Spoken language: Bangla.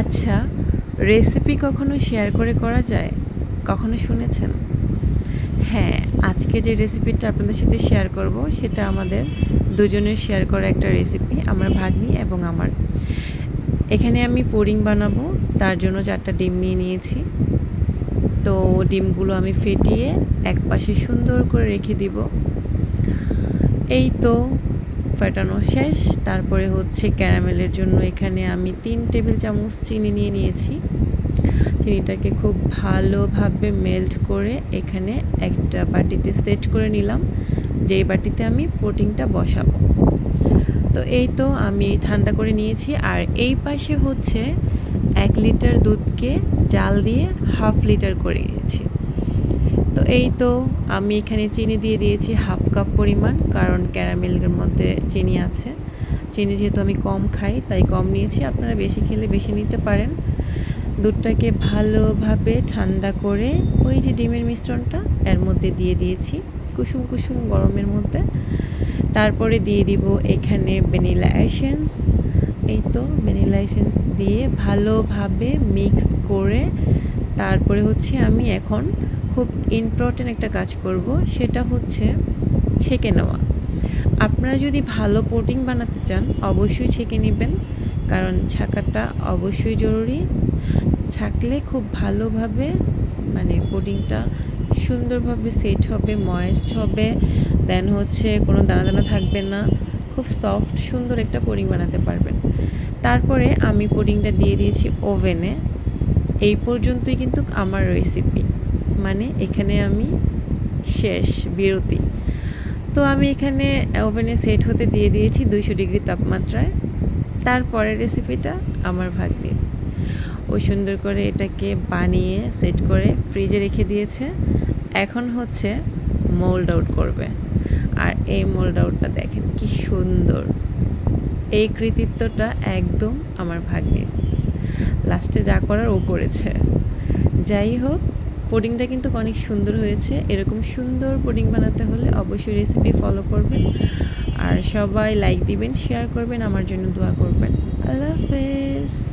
আচ্ছা রেসিপি কখনো শেয়ার করে করা যায়? কখনো শুনেছেন? হ্যাঁ আজকে যে রেসিপিটা আপনাদের সাথে শেয়ার করব, সেটা আমাদের দুজনের শেয়ার করা একটা রেসিপি আমার ভাগ্নি এবং আমার। এখানে আমি পুডিং বানাবো, তার জন্য চারটা ডিম নিয়ে নিয়েছি। তো ডিমগুলো আমি ফেটিয়ে এক পাশে সুন্দর করে রেখে দিব। এই তো ফাটানো শেষ। তারপরে হচ্ছে ক্যারামেলের জন্য এখানে আমি তিন টেবিল চামচ চিনি নিয়ে নিয়েছি। চিনিটাকে খুব ভালোভাবে মেল্ট করে এখানে একটা বাটিতে সেট করে নিলাম, যেই বাটিতে আমি পুডিংটা বসাবো। তো এই তো আমি ঠান্ডা করে নিয়েছি। আর এই পাশে হচ্ছে এক লিটার দুধকে জাল দিয়ে হাফ লিটার করে নিয়েছি। তো এই তো আমি এখানে চিনি দিয়ে দিয়েছি হাফ কাপ পরিমাণ, কারণ ক্যারামেলের মধ্যে চিনি আছে। চিনি যেহেতু আমি কম খাই, তাই কম নিয়েছি। আপনারা বেশি খেলে বেশি নিতে পারেন। দুধটাকে ভালোভাবে ঠান্ডা করে ওই যে ডিমের মিশ্রণটা, এর মধ্যে দিয়ে দিয়েছি কুসুম কুসুম গরমের মধ্যে। তারপরে দিয়ে দিব এখানে ভ্যানিলা এসেন্স। এই তো ভ্যানিলা এসেন্স দিয়ে ভালোভাবে মিক্স করে তারপরে হচ্ছে আমি এখন খুব ইম্পর্টেন্ট একটা কাজ করব, সেটা হচ্ছে ছেঁকে নেওয়া। আপনারা যদি ভালো পুডিং বানাতে চান, অবশ্যই ছেঁকে নেবেন, কারণ ছাকাটা অবশ্যই জরুরি। ছাকলে খুব ভালোভাবে মানে পুডিংটা সুন্দরভাবে সেট হবে ময়েস্ট হবে দেন হচ্ছে কোনো দানা দানা থাকবে না। খুব সফট সুন্দর একটা পুডিং বানাতে পারবেন। তারপরে আমি পুডিংটা দিয়ে দিয়েছি ওভেনে এই পর্যন্তই কিন্তু আমার রেসিপি মানে এখানে আমি শেষ বিরতি। তো আমি এখানে ওভেনে সেট হতে দিয়ে দিয়েছি দুইশো ডিগ্রি তাপমাত্রায়। তারপরের রেসিপিটা আমার ভাগ্নির। ও সুন্দর করে এটাকে বানিয়ে সেট করে ফ্রিজে রেখে দিয়েছে। এখন হচ্ছে মোল্ড আউট করবে। আর এই মোল্ড আউটটা দেখেন কি সুন্দর। এই কৃতিত্বটা একদম আমার ভাগ্নির। লাস্টে যা করার ও করেছে। যাই হোক পুডিংটা কিন্তু অনেক সুন্দর হয়েছে। এরকম সুন্দর পুডিং বানাতে হলে অবশ্যই রেসিপি ফলো করবেন। আর সবাই লাইক দিবেন শেয়ার করবেন, আমার জন্য দোয়া করবেন। আল্লাহ হাফেজ।